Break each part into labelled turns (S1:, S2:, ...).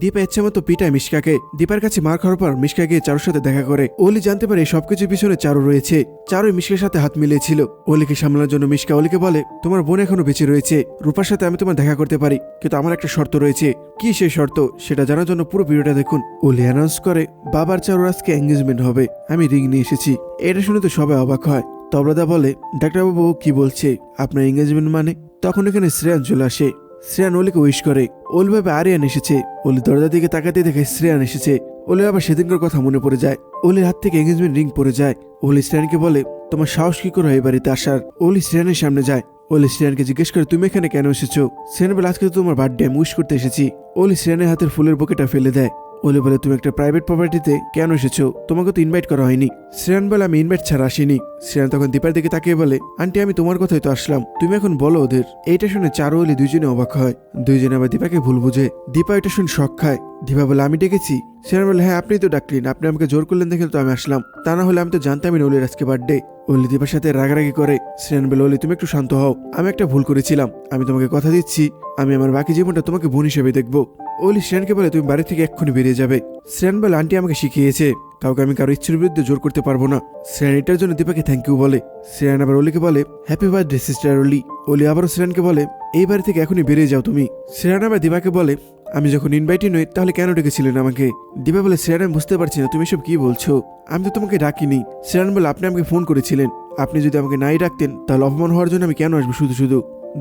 S1: দীপা ইচ্ছে মতো পিটায় মিশকাকে। দীপার কাছে মার খাওয়ার পর মিশকা গিয়ে চারুর সাথে দেখা করে। অলি জানতে পারে সবকিছুর পিছনে চারু রয়েছে। চারুই মিশকের সাথে হাত মিলিয়েছিল। অলিকে সামলানোর জন্য মিশকা অলিকে বলে, তোমার বোন এখনও বেঁচে রয়েছে। রূপার সাথে আমি তোমার দেখা করতে পারি। কিন্তু আমার একটা শর্ত রয়েছে। কি সেই শর্ত? সেটা জানার জন্য পুরো ভিডিওটা দেখুন। অলি অ্যানাউন্স করে, বাবার চারুর আজকে এঙ্গেজমেন্ট হবে। আমি রিং নিয়ে এসেছি। এটা শুনে তো সবাই অবাক হয়। তবলাদা বলে, ডাক্তারবাবু কি বলছে? আপনার এঙ্গেজমেন্ট মানে? তখন এখানে শ্রেয়ান চলে আসে। শ্রেয়ান অলিকে উইশ করে ওলি ভাবে আরিয়ান এসেছে। ওলি দরজা দিকে তাকাতে দেখে শ্রেয়ান এসেছে। অলির আবার সেদিনকার কথা মনে পড়ে যায়। ওলির হাত থেকে এঙ্গেজমেন্ট রিং পড়ে যায়। ওলি শ্রেয়ানকে বলে, তোমার সাহস কি করে এই বাড়িতে আসার? ওলি শ্রেয়ানের সামনে যায়। ওলি শ্রেয়ানকে জিজ্ঞেস করে, তুমি এখানে কেন এসেছ? শ্রেয়ান বলে, আজকে তো তোমার বার্থডে আমি উইশ করতে এসেছি। ওলি শ্রেয়ানের হাতের ফুলের বুকেটা ফেলে দেয়। অলি বলে, তুমি একটা প্রাইভেট প্রপার্টিতে কেন এসেছ? তোমাকে তো ইনভাইট করা হয়নি। শ্রেয়ান বলে, আমি ইনভাইট ছাড়া আসিনি। শ্রেয়ান তখন দীপার দিকে তাকিয়ে বলে, আন্টি, আমি তোমার কথাই তো আসলাম। তুমি এখন বলো ওদের। এইটা শুনে চারু অলি দুইজনে অবাক হয়। দুইজনে আবার দীপাকে ভুল বুঝে। দীপা এটা শুনে শখ খায়। দীপা বলে, আমি ডেকেছি। শ্রেয়ান বলে হ্যাঁ আপনি তো ডাকলেন। আপনি আমাকে জোর করলেন দেখে তো আমি আসলাম। তা না হলে আমি তো জানতামই না অলির আজকে বার্থডে অলি দীপার সাথে রাগারাগি করে। শ্রেয়ান বলে অলি তুমি একটু শান্ত হও। আমি একটা ভুল করেছিলাম। আমি তোমাকে কথা দিচ্ছি। আমি আমার বাকি জীবনটা তোমাকে বোন হিসেবে দেখব। অলি শ্রেয়ানকে বলে, তুমি বাড়ি থেকে এক্ষুনি বেরিয়ে যাবে। শ্রেয়ান বলে, আন্টি আমাকে শিখিয়েছে। কাউকে আমি কারও ইচ্ছের বিরুদ্ধে জোর করতে পারব না। শ্রেয়ান এটার জন্য দীপাকে থ্যাংক ইউ বলে। শ্রেয়ান আবার অলিকে বলে হ্যাপি বার্থডে সিস্টার অলি অলি আবারও শ্রেয়ানকে বলে, এই বাড়ি থেকে এখনই বেরিয়ে যাও তুমি। শ্রেয়ান আবার দীপাকে বলে, আমি যখন ইনভাইটই নই, তাহলে কেন ডেকেছিলেন আমাকে? দীপা বলে শ্রেয়ান আমি বুঝতে পারছি না, তুমি সব কি বলছো? আমি তো তোমাকে ডাকিনি। শ্রেয়ান বলে, আপনি আমাকে ফোন করেছিলেন। আপনি যদি আমাকে নাই ডাকতেন, তাহলে অপমান হওয়ার জন্য আমি কেন আসব শুধু শুধু?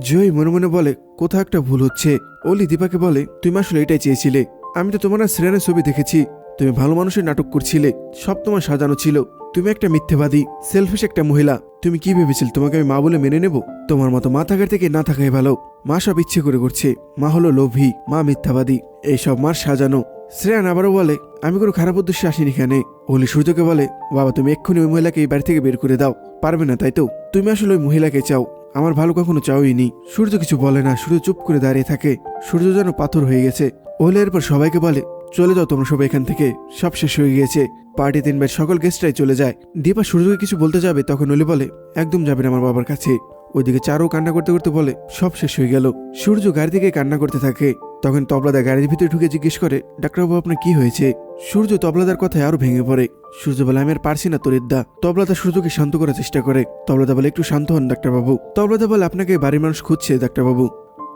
S1: জয় মনে মনে বলে, কোথাও একটা ভুল হচ্ছে। অলি দীপাকে বলে, তুমি আসলে এটাই চেয়েছিলে। আমি তো তোমার শ্রেয়ানের ছবি দেখেছি। তুমি ভালো মানুষের নাটক করছিলে, সব তোমার সাজানো ছিল। তুমি একটা মিথ্যেবাদী সেলফিশ একটা মহিলা। তুমি কি ভেবেছিলে তোমাকে আমি মা বলে মেনে নেব? তোমার মতো মা থাকার থেকে না থাকাই ভালো। মা সব ইচ্ছে করে করছে। মা হলো লোভী, মা মিথ্যাবাদী। এইসব মার সাজানো। শ্রেয়ান আবারও বলে, আমি কোনো খারাপ উদ্দেশ্যে আসিনি এখানে। অলি সূর্যকে বলে, বাবা, তুমি এক্ষুনি ওই মহিলাকে এই বাড়ি থেকে বের করে দাও। পারবে না, তাই তো? তুমি আসলে ওই মহিলাকে চাও। আমার ভালো কখনো চাওইনি সূর্য কিছু বলে না, সূর্য চুপ করে দাঁড়িয়ে থাকে। সূর্য যেন পাথর হয়ে গেছে। ওলে এরপর সবাইকে বলে চলে যাও তোমরা সবাই এখান থেকে। সব শেষ হয়ে গিয়েছে। পার্টি তিন বের সকল গেস্টরাই চলে যায়। দীপা সূর্যকে কিছু বলতে যাবে, তখন অলি বলে, একদম যাবেন আমার বাবার কাছে। ওইদিকে চারও কান্না করতে করতে বলে, সব শেষ হয়ে গেল। সূর্য গাড়ি থেকে কান্না করতে থাকে। তখন তবলাদা গাড়ির ভিতরে ঢুকে জিজ্ঞেস করে, ডাক্তারবাবু, আপনার কি হয়েছে? সূর্য তবলাদার কথায় আরও ভেঙে পড়ে। সূর্য বলে, আমি আর পারছি না তরিদ্দা তবলাদা সূর্যকে শান্ত করার চেষ্টা করে। তবলাদা বলে, একটু শান্ত হন, ডাক্তারবাবু। তবলাদা বলে, আপনাকে বাড়ির মানুষ খুঁজছে, ডাক্তারবাবু।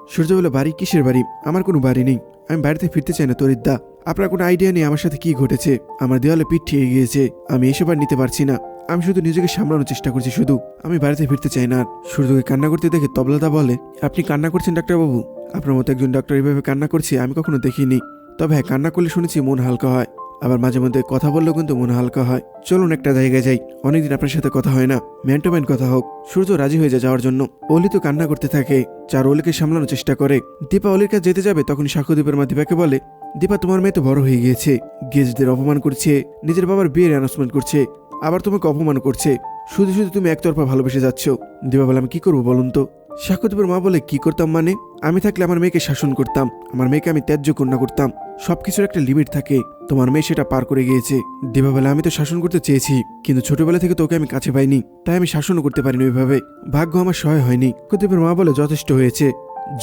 S1: সূর্য বলে বাড়ি? কিসের বাড়ি? আমার কোনো বাড়ি নেই। আমি বাড়িতে ফিরতে চাই না, তরিদ্দা। আপনার কোনো আইডিয়া নেই আমার সাথে কি ঘটেছে? আমার দেওয়ালে পিঠ ঠিয়ে গিয়েছে। আমি এসব আর নিতে পারছি না। আমি শুধু নিজেকে সামলানোর চেষ্টা করছি, শুধু। আমি বাড়িতে ফিরতে চাই না। সূর্যকে কান্না করতে দেখে তবলাদা বলে, আপনি কান্না করছেন, ডাক্তারবাবু? আপনার মতো একজন ডাক্তার এভাবে কান্না করছে, আমি কখনো দেখিনি। তবে হ্যাঁ কান্না করলে শুনেছি মন হালকা হয়। আবার মাঝে মধ্যে কথা বললেও কিন্তু মন হালকা হয়। চলুন একটা জায়গায় যাই। অনেকদিন আপনার সাথে কথা হয় না। ম্যান টু ম্যান কথা হোক। সূর্য রাজি হয়ে যায় যাওয়ার জন্য। অলি তো কান্না করতে থাকে। চার অলিকে সামলানোর চেষ্টা করে। দীপা অলির কাছে যেতে যাবে তখন সাক্ষ্যদীপের মা দীপাকে বলে, দীপা, তোমার মেয়ে তো বড় হয়ে গিয়েছে। গেস্টদের অপমান করছে। নিজের বাবার বিয়ের অ্যানাউন্সমেন্ট করছে। আবার তোমাকে অপমান করছে। শুধু শুধু তুমি একতরফা ভালোবেসে যাচ্ছ। দীপা বলে, আমি কি করব বলুন তো? সাক্ষ্যদীপের মা বলে, কি করতাম মানে? আমি থাকলে আমার মেয়েকে শাসন করতাম। আমার মেয়েকে আমি ত্যায্য কন্যা করতাম। সবকিছুর একটা লিমিট থাকে। তোমার মেয়ে সেটা পার করে গিয়েছে। দেবাবেলা আমি তো শাসন করতে চেয়েছি, কিন্তু ছোটবেলা থেকে তোকে আমি কাছে পাইনি। তাই আমি শাসনও করতে পারিনি ওইভাবে। ভাগ্য আমার সহায় হয়নি। কুদীপের মা বলে যথেষ্ট হয়েছে।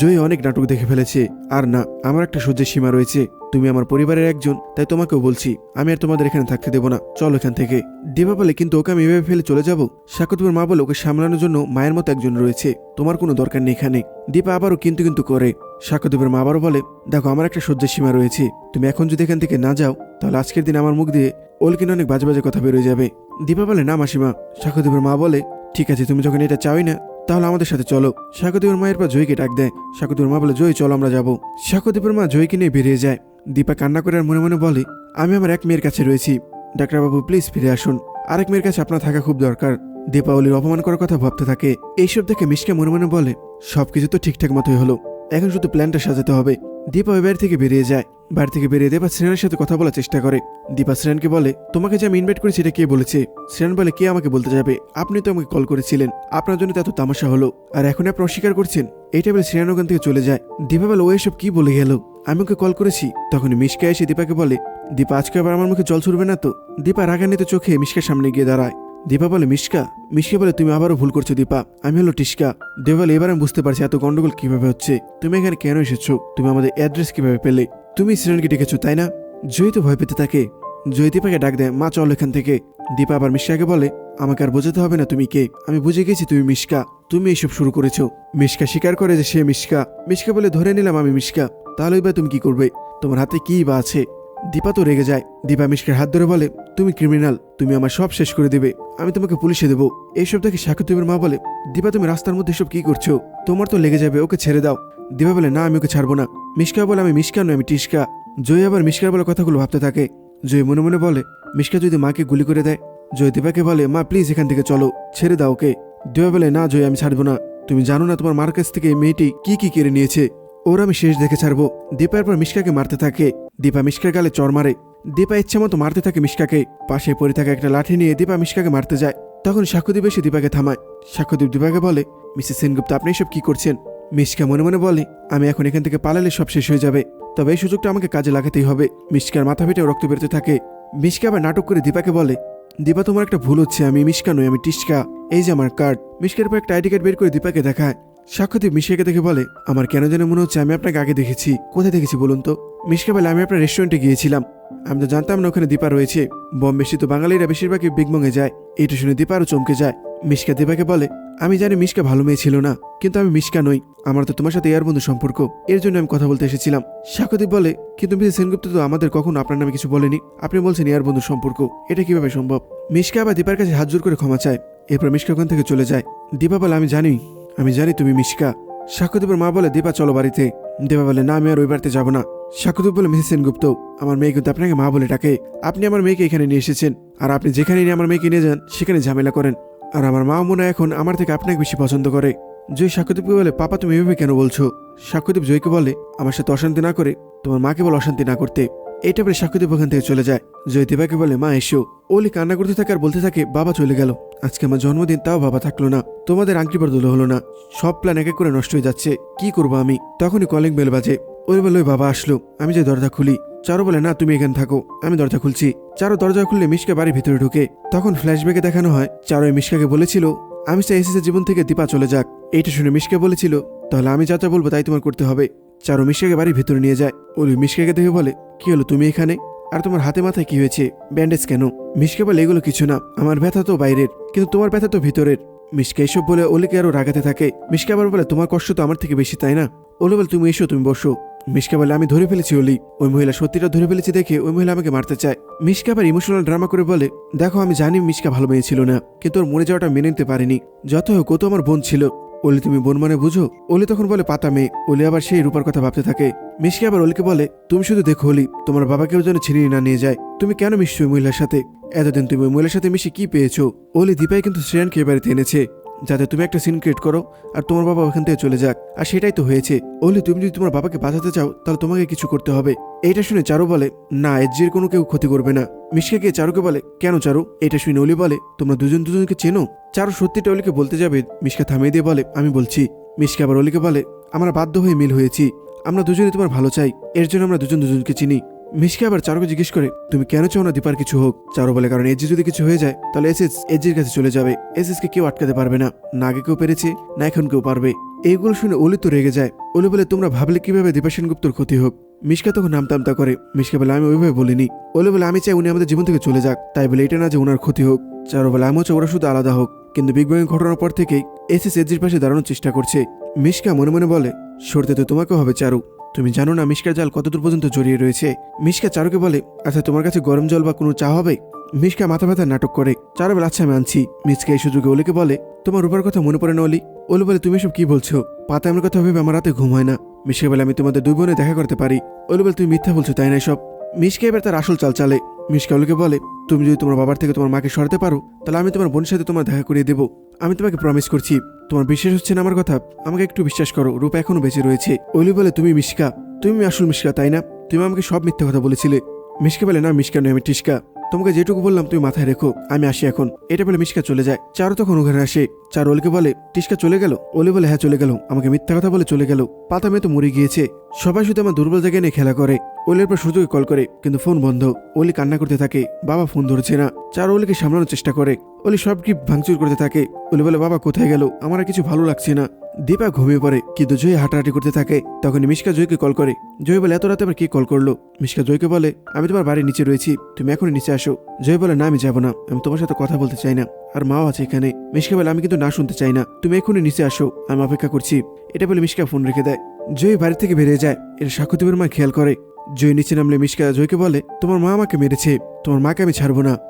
S1: জয় অনেক নাটক দেখে ফেলেছে। আর না, আমার একটা সহ্যের সীমা রয়েছে। তুমি আমার পরিবারের একজন, তাই তোমাকেও বলছি, আমি আর তোমাদের এখানে থাকতে দেবো না। চলো এখান থেকে। দেবা বলে, কিন্তু ওকে আমি এভাবে ফেলে চলে যাব? সাকুতুবের মা বলে, ওকে সামলানোর জন্য মায়ের মতো একজন রয়েছে। তোমার কোনো দরকার নেই এখানে। দীপা আবারও কিন্তু কিন্তু করে। সাকুতুবের মা আবারও বলে, দেখো, আমার একটা সহ্যের সীমা রয়েছে। তুমি এখন যদি এখান থেকে না যাও, তাহলে আজকের দিন আমার মুখ দিয়ে ওলকিন অনেক বাজে বাজে কথা বেরোয় যাবে। দীপা বলে, না মাসিমা। সাকুতুবের মা বলে, ঠিক আছে, তুমি যখন এটা চাওই না তাহলে আমাদের সাথে চলো। শাকদীপের মায়ের পর জয়কে ডাক দেয়। শাকদীপের মা বলে, জয়, চলো আমরা যাব। শাকদীপের মা জয়কে নিয়ে বেরিয়ে যায়। দীপা কান্না করে আর মনে মনে বলে, আমি আমার এক মেয়ের কাছে রয়েছি। ডাক্তারবাবু, প্লিজ ফিরে আসুন। আরেক মেয়ের কাছে আপনার থাকা খুব দরকার। দীপাবলির অপমান করার কথা ভাবতে থাকে। এইসব দেখে মিশকে মনে মনে বলে, সবকিছু তো ঠিকঠাক মতোই হলো। এখন শুধু প্ল্যানটা সাজাতে হবে। দীপা বাড়ি থেকে বেরিয়ে যায়। বাড়ি থেকে বেরিয়ে দীপা শ্রেয়ানের সাথে কথা বলার চেষ্টা করে। দীপা শ্রেয়ানকে বলে, তোমাকে যে আমি ইনভাইট করেছি এটা কে বলেছে? শ্রেয়ান বলে, কে আমাকে বলতে যাবে? আপনি তো আমাকে কল করেছিলেন। আপনার জন্য এত তামাশা হলো। আর এখন আপনি অস্বীকার করছেন? এইটা বলে শ্রেয়ান ওখান থেকে চলে যায়। দীপা বলে, ও এসব কি বলে গেল? আমি ওকে কল করেছি। তখন মিশকা এসে দীপাকে বলে, দীপা, আজকে আবার আমার মুখে জল ছুড়বে না তো? দীপা রাগান্বিত চোখে মিশকার সামনে গিয়ে দাঁড়ায়। দীপা বলে, মিশকা? মিশকা বলে, তুমি আবারও ভুল করছ দীপা। আমি হলো টিস্কা দেওয়াল এবার আমি বুঝতে পারছি এত গন্ডগোল কীভাবে হচ্ছে? তুমি এখানে কেন এসেছ? তুমি আমাদের অ্যাড্রেস কীভাবে পেলে? তুমি সিরেনকে ডেকেছো, তাই না? জয়ী তো ভয় পেতে থাকে। জয়ী দীপাকে ডাক দেয়, মা, চল এখান থেকে। দীপা আবার মিশকাকে বলে, আমাকে আর বোঝাতে হবে না তুমি কে। আমি বুঝে গেছি তুমি মিশকা। তুমি এইসব শুরু করেছ। মিশকা স্বীকার করে যে সে মিশকা। মিশকা বলে, ধরে নিলাম আমি মিশকা। তাহলে বা তুমি কি করবে? তোমার হাতে কি বা আছে? দীপা তো রেগে যায়। দীপা মিশকার হাত ধরে বলে, তুমি ক্রিমিনাল। তুমি আমার সব শেষ করে দেবে। আমি তোমাকে পুলিশে দেবো। এইসব দেখে সাকুতুবের মা বলে, দীপা, তুমি রাস্তার মধ্যে সব কি করছ? তোমার তো লেগে যাবে, ওকে ছেড়ে দাও। দীপা বলে, না, আমি ওকে ছাড়বো না। মিশকা বলে, আমি মিশকা নয় আমি টিসকা জয় আবার মিশকার বলে কথাগুলো ভাবতে থাকে। জয় মনে মনে বলে, মিশকা যদি মাকে গুলি করে দেয়? জয় দিবাকে বলে, মা প্লিজ এখান থেকে চলো, ছেড়ে দাও ওকে। দীপা বলে, না, জয়, আমি ছাড়বো না। তুমি জানো না তোমার মার কাছ থেকে এই মেয়েটি কি কি কেড়ে নিয়েছে? ওর আমি শেষ দেখে ছাড়বো। দীপার পর মিশকাকে মারতে থাকে। দীপা মিশকার গালে চর মারে। দীপা ইচ্ছে মতো মারতে থাকে মিশকাকে। পাশে পড়ে থাকা একটা লাঠি নিয়ে দীপা মিশকাকে মারতে যায়। তখন সাক্ষ্যদীপ এসে দীপাকে থামায়। সাক্ষ্যদীপ দীপাকে বলে, মিসেস সেনগুপ্ত, আপনি এসব কি করছেন? মিশকা মনে মনে বলে, আমি এখন এখান থেকে পালালে সব শেষ হয়ে যাবে। তবে এই সুযোগটা আমাকে কাজে লাগাতেই হবে। মিশকার মাথা ফেটে রক্ত বেরোতে থাকে। মিশকা আবার নাটক করে দীপাকে বলে, দীপা, তোমার একটা ভুল হচ্ছে। আমি মিশকা নই, আমি টিসকা। এই যে আমার কার্ড মিশকার পর একটা আইডি কার্ড বের করে দীপাকে দেখায়। সাক্ষ্যদীপ মিশকাকে দেখে বলে, আমার কেন যেন মনে হচ্ছে আমি আপনাকে আগে দেখেছি। কোথায় দেখেছি বলুন তো? মিশকা বলে, আমি আপনার রেস্টুরেন্টে গিয়েছিলাম। আমি তো জানতাম না ওখানে দীপা রয়েছে। বম্বে তো বাঙালিরা বেশিরভাগই বিগমঙে যায়। এইটা শুনে দীপারও চমকে যায়। মিশকা দীপাকে বলে আমি জানি মিশকা ভালো মেয়ে ছিল না, কিন্তু আমি মিশকা নই। আমার তো তোমার সাথে এয়ার বন্ধু সম্পর্ক। এর জন্য আমি কথা বলতে এসেছিলাম। সাক্ষ্যদীপ বলে, কিন্তু মিসেস সেনগুপ্ত তো আমাদের কখনো আপনার নামে কিছু বলেনি। আপনি বলছেন এয়ার বন্ধু সম্পর্ক। এটা কীভাবে সম্ভব? মিশকা আবার দীপার কাছে হাত জোর করে ক্ষমা চায়। এরপর মিশকা ওখান থেকে চলে যায়। দীপা বলে, আমি জানি। আমি জানি তুমি মিশকা। সাক্ষ্যদীপের মা বলে, দীপা, চলো বাড়িতে। দীপা বলে, না, আমি আর ওই বাড়িতে যাব না। সাক্ষ্যদীপ বলে, মিসেস সেনগুপ্ত, আমার মেয়ে কিন্তু আপনাকে মা বলে ডাকে। আপনি আমার মেয়েকে এখানে নিয়ে এসেছেন। আর আপনি যেখানে নিয়ে আমার মেয়েকে নিয়ে যান, সেখানে ঝামেলা করেন। আর আমার মা মনে এখন আমার থেকে আপনাকে বেশি পছন্দ করে। জয় সাক্ষ্যদীপকে বলে, পাপা, তুমি এভাবে কেন বলছো? সাক্ষ্যদীপ জয়কে বলে, আমার সাথে অশান্তি না করে, তোমার মাকে বলে অশান্তি না করতে। এটা বলে সাক্ষ্যদীপ ওখান থেকে চলে যায়। জয় দীপাকে বলে, মা, এসো। ওলি কান্না করতে থাকে আর বলতে থাকে, বাবা চলে গেল। আজকে আমার জন্মদিন, তাও বাবা থাকল না। তোমাদের আংটি বদল হলো না। সব প্ল্যান এক এক করে নষ্ট হয়ে যাচ্ছে। কি করব আমি? তখনই কলিং বেল বাজে। ওই বলে, ওই বাবা আসলো। আমি যে দরজা খুলি। চারু বলে, না, তুমি এখানে থাকো, আমি দরজা খুলছি। চারু দরজা খুললে মিশকা বাড়ির ভিতরে ঢুকে। তখন ফ্ল্যাশব্যাকে দেখানো হয়, চারু মিশকাকে বলেছিল, আমি চাই এসেছে জীবন থেকে দীপা চলে যাক। এইটা শুনে মিশকা বলেছিল, তাহলে আমি যা যা বলব তাই তোমার করতে হবে। চারু মিশকাকে বাড়ির ভিতরে নিয়ে যায়। ওলি মিশকাকে দেখে বলে, কি হলো, তুমি এখানে? আর তোমার হাতে মাথায় কি হয়েছে? ব্যান্ডেজ কেন? মিশকা বলে, এগুলো কিছু না, আমার ব্যথা তো বাইরের, কিন্তু তোমার ব্যথা তো ভিতরের। মিশকা এসব বলে ওলিকে আরও রাগাতে থাকে। মিশকা আবার বলে, তোমার কষ্ট তো আমার থেকে বেশি, তাই না? ওলি বলে, তুমি এসো, তুমি বসো। মিশকা বলে, আমি ধরে ফেলেছি ওলি ওই মহিলা সত্যিটা ধরে ফেলেছি দেখে ওই মহিলা আমাকে মারতে চায়। মিশকা আবার ইমোশনাল ড্রামা করে বলে, দেখো, আমি জানি মিশকা ভালো মেয়ে ছিল না, কিন্তু ওর মরে যাওয়াটা মেনে নিতে পারিনি। যত হোক, ও তো আমার বোন ছিল। ওলি তুমি বোন মানে বুঝো? ওলি তখন বলে, পাতা মেয়ে। ওলি আবার সেই রূপার কথা ভাবতে থাকে। মিশকে আবার ওলিকে বলে, তুমি শুধু দেখো ওলি তোমার বাবাকেও যেন ছিনিয়ে না নিয়ে যায়। তুমি কেন মিশছো ওই মহিলার সাথে? এতদিন তুমি ওই মহিলার সাথে মিশে কি পেয়েছ? ওলি দীপাই কিন্তু শ্রেয়ানকে বাড়িতে এনেছে। যাতে তুমি একটা সিন ক্রিয়েট করো আর তোমার বাবা ওখান থেকে চলে যাক। আর সেটাই তো হয়েছে। ওলি তুমি যদি তোমার বাবাকে বাঁচাতে চাও, তাহলে তোমাকে কিছু করতে হবে। এটা শুনে চারু বলে, না এজির কোনো কেউ ক্ষতি করবে না। মিশকে গিয়ে চারুকে বলে, কেন চারু? এটা শুনে অলি বলে, তোমরা দুজন দুজনকে চেনো? চারু সত্যিটা অলিকে বলতে যাবে, মিশকা থামিয়ে দিয়ে বলে, আমি বলছি। মিশকা আবার অলিকে বলে, আমরা বাধ্য হয়ে মিল হয়েছি। আমরা দুজনে তোমার ভালো চাই। এর জন্য আমরা দুজন দুজনকে চিনি। মিশকে আবার চারুকে জিজ্ঞেস করে, তুমি কেন চাও না দীপার কিছু হোক? চারু বলে, কারণ এজি যদি কিছু হয়ে যায়, তাহলে এসএস, এজির কাছে চলে যাবে। এসএস কে কেউ আটকাতে পারবে না। না আগে কেউ পেরেছে, না এখন কেউ পারবে। এইগুলো শুনে অলি তো রেগে যায়। অলি বলে, তোমরা ভাবলে কীভাবে দীপা সেনগুপ্তর ক্ষতি হোক? মিশকা তখন নামতামতা করে। মিশকা বলে, আমি ওইভাবে বলিনি। ওলে বলে, আমি চাই উনি আমাদের জীবন থেকে চলে যাক। তাই বলে, এটা না যে ওনার ক্ষতি হোক। চারু বলে, আমিও চাই ওরা শুধু আলাদা হোক। কিন্তু বিগ ব্যাং ঘটনার পর থেকেই এসএস, এজির পাশে দাঁড়ানোর চেষ্টা করছে। মিশকা মনে মনে বলে সরতে তো তোমাকেও হবে, চারু। তুমি জানো না মিশকার জাল কতদূর পর্যন্ত জড়িয়ে রয়েছে? মিশকা চারুকে বলে আচ্ছা তোমার কাছে গরম জল বা কোনো চা হবে? মিশকা মাথা ব্যথা নাটক করে চারু বলে আচ্ছা আমি আনছি। মিশকা এই সুযোগে ওলিকে বলে, তোমার রূপার কথা মনে পড়ে না অলি? ওলি বলে, তুমি সব কি বলছো? পাতা আমার কথা ভেবে আমার রাতে ঘুম হয় না। মিশকা বলে, আমি তোমাদের দুই বোনে দেখা করতে পারি। ওলি বলে, তুমি মিথ্যা বলছো, তাই না সব মিশকা এবার তার আসল চাল চালে। মিশকা ওলিকে বলে, তুমি যদি তোমার বাবার থেকে তোমার মাকে সরাতে পারো, তাহলে আমি তোমার বোনের সাথে তোমার দেখা করিয়ে দেবো। আমি তোমাকে প্রমিস করছি, তোমার বিশ্বাস হচ্ছে না আমার কথা? আমাকে একটু বিশ্বাস করো, রূপা এখনও বেঁচে রয়েছে। ওলি বলে, তুমি মিশকা। তুমি আসল মিশকা, তাই না? তুমি আমাকে সব মিথ্যা কথা বলেছিলে। মিশকা বলে, না, মিশকা নয়, আমি টিসকা। তোমাকে যেটুকু বললাম, তুমি মাথায় রেখো। আমি আসি এখন। এটা বলে মিশকা চলে যায়। চারু তখন ওখানে আসে। চার ওলিকে বলে, টিসকা চলে গেল? ওলি বলে হ্যাঁ চলে গেল। আমাকে মিথ্যা কথা বলে চলে গেল। পাতা মেয়ে তো মরে গিয়েছে। সবাই শুধু আমার দুর্বল জায়গায় নিয়ে খেলা করে। ওলির পর সুযোগে কল করে, কিন্তু ফোন বন্ধ। ওলি কান্না করতে থাকে, বাবা ফোন ধরছে না। চার ওলিকে সামলানোর চেষ্টা করে। ওলি সব কি ভাঙচুর করতে থাকে। ওলি বলে, বাবা, কোথায় গেল? আমার আর কিছু ভালো লাগছে না। দীপা ঘুমিয়ে পড়ে, কিন্তু জয় হাঁটাহাঁটি করতে থাকে। তখন মিশকা জয়কে কল করে। জয় বলে, এত রাতে আবার কি কল করল? মিশকা জয়কে বলে, আমি তোমার বাড়ির নিচে রয়েছি। তুমি এখনই নিচে আসো। জয় বলে, না, আমি যাব না। আমি তোমার সাথে কথা বলতে চাই না। আর মাও আছে এখানে। মিশকা বলে, আমি কিন্তু না শুনতে চাই না। তুমি এখনই নিচে আসো। আমি অপেক্ষা করছি। এটা বলে মিশকা ফোন রেখে দেয়। জয় বাড়ি থেকে বেরিয়ে যায়। এর সাকুতিবের মা খেয়াল করে। জয় নিচে নামলে মিশকা জয়কে বলে, তোমার মা আমাকে মেরেছে। তোমার মাকে আমি ছাড়বো না।